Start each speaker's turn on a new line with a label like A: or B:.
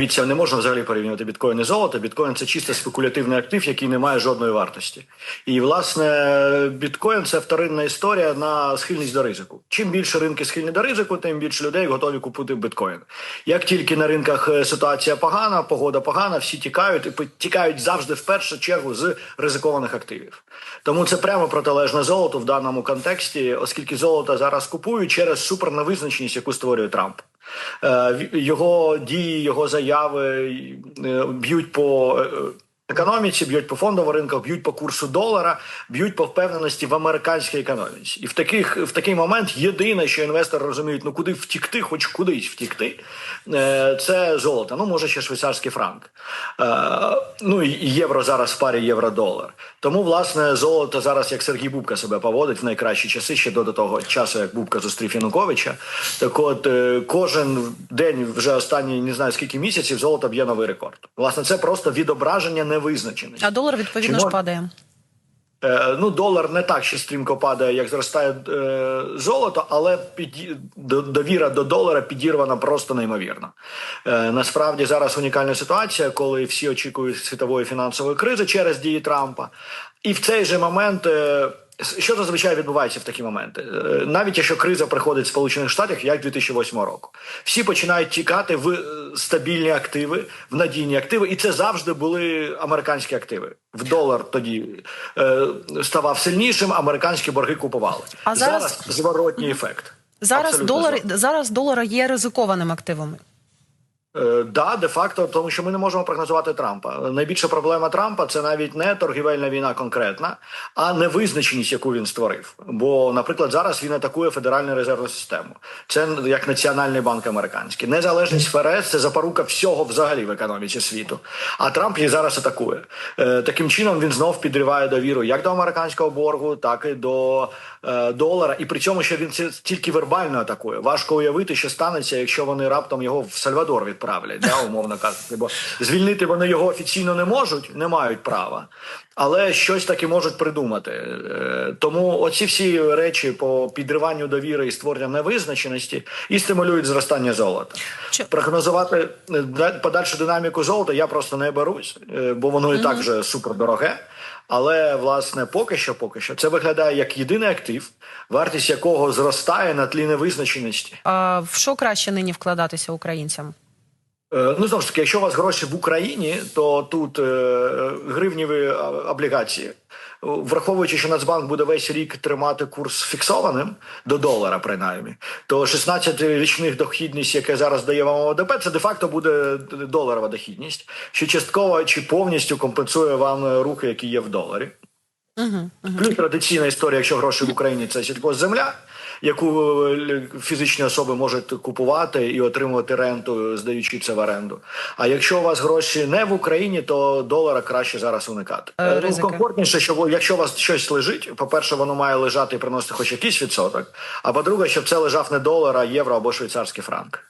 A: Дивіться, не можна взагалі порівнювати біткоін і золото. Біткоін це чисто спекулятивний актив, який не має жодної вартості. І власне біткоін це вторинна історія на схильність до ризику. Чим більше ринки схильні до ризику, тим більше людей готові купити біткоін. Як тільки на ринках е, ситуація погана, погода погана, всі тікають і тікають завжди в першу чергу з ризикованих активів. Тому це прямо протилежне золоту в даному контексті, оскільки золото зараз купують через суперневизначеність, яку створює Трамп. Е, Його дії, його заяви е, б'ють по е, економіці, б'ють по фондовим ринках, б'ють по курсу долара, б'ють по впевненості в американській економіці. І в таких в такий момент єдине, що інвестори розуміють, ну куди втікти, хоч кудись втікти, е, це золото. Ну може ще швейцарський франк. Е, Ну і євро зараз в парі євро-долар. Тому власне золото зараз, як Сергій Бубка себе поводить в найкращі часи, ще до того часу, як Бубка зустрів Януковича. Так от е, кожен день, вже останні не знаю скільки місяців, золото б'є новий рекорд. Власне, це просто відображення невизначеності.
B: А долар відповідно
A: Чи
B: ж
A: мож-
B: падає.
A: Е, ну, долар не так ще стрімко падає, як зростає е, золото, але під до- довіра до долара підірвана просто неймовірно. Е, насправді зараз унікальна ситуація, коли всі очікують світової фінансової кризи через дії Трампа, і в цей же момент. Е, що зазвичай відбувається в такі моменти? Е, Навіть якщо криза приходить з Сполучених Штатів, як 2008 року, всі починають тікати в е, стабільні активи, в надійні активи, і це завжди були американські активи. В долар тоді е, ставав сильнішим, американські борги купували.
B: А зараз-
A: зворотній ефект.
B: Зараз
A: Абсолютно
B: долар зараз долар є ризикованим активом.
A: Е, Да, де факто, тому що ми не можемо прогнозувати Трампа. Найбільша проблема Трампа це навіть не торгівельна війна конкретна, а невизначеність, яку він створив. Бо, наприклад, зараз він атакує Федеральну резервну систему. Це як Національний банк американський. Незалежність ФРС це запорука всього взагалі в економіці світу. А Трамп її зараз атакує. Е, Таким чином він знов підриває довіру як до американського боргу, так і до е, долара. І при цьому, що він це тільки вербально атакує. Важко уявити, що станеться, якщо вони раптом його в Сальвадор відправлять, да, умовно кажучи. Бо звільнити вони його офіційно не можуть, не мають права. Але щось таки можуть придумати. Е, Тому оці всі речі по підриванню довіри і створенням невизначеності і стимулюють зростання золота.
B: Чи-
A: Прогнозувати е, подальшу динаміку золота я просто не берусь, е, бо воно і так вже супер дороге. Але власне поки що, поки що, це виглядає як єдиний актив, вартість якого зростає на тлі невизначеності.
B: А в що краще нині вкладатися українцям?
A: Е, Ну, знову ж таки, якщо у вас гроші в Україні, то тут е, гривніві облігації. Враховуючи, що Нацбанк буде весь рік тримати курс фіксованим до долара, принаймні, то 16-річних дохідність, яке зараз дає вам ОДП, це де-факто буде доларова дохідність, що частково чи повністю компенсує вам рухи, які є в доларі.
B: Угу.
A: Плюс традиційна історія, якщо гроші в Україні це сільхозземля, яку е, фізичні особи можуть купувати і отримувати ренту, здаючи це в оренду. А якщо у вас гроші не в Україні, то долара краще зараз уникати.
B: Е,
A: Е, Ну, комфортніше, що якщо у вас щось лежить, по-перше, воно має лежати і приносити хоч якийсь відсоток. А по-друге, щоб це лежав не долар, а євро або швейцарський франк.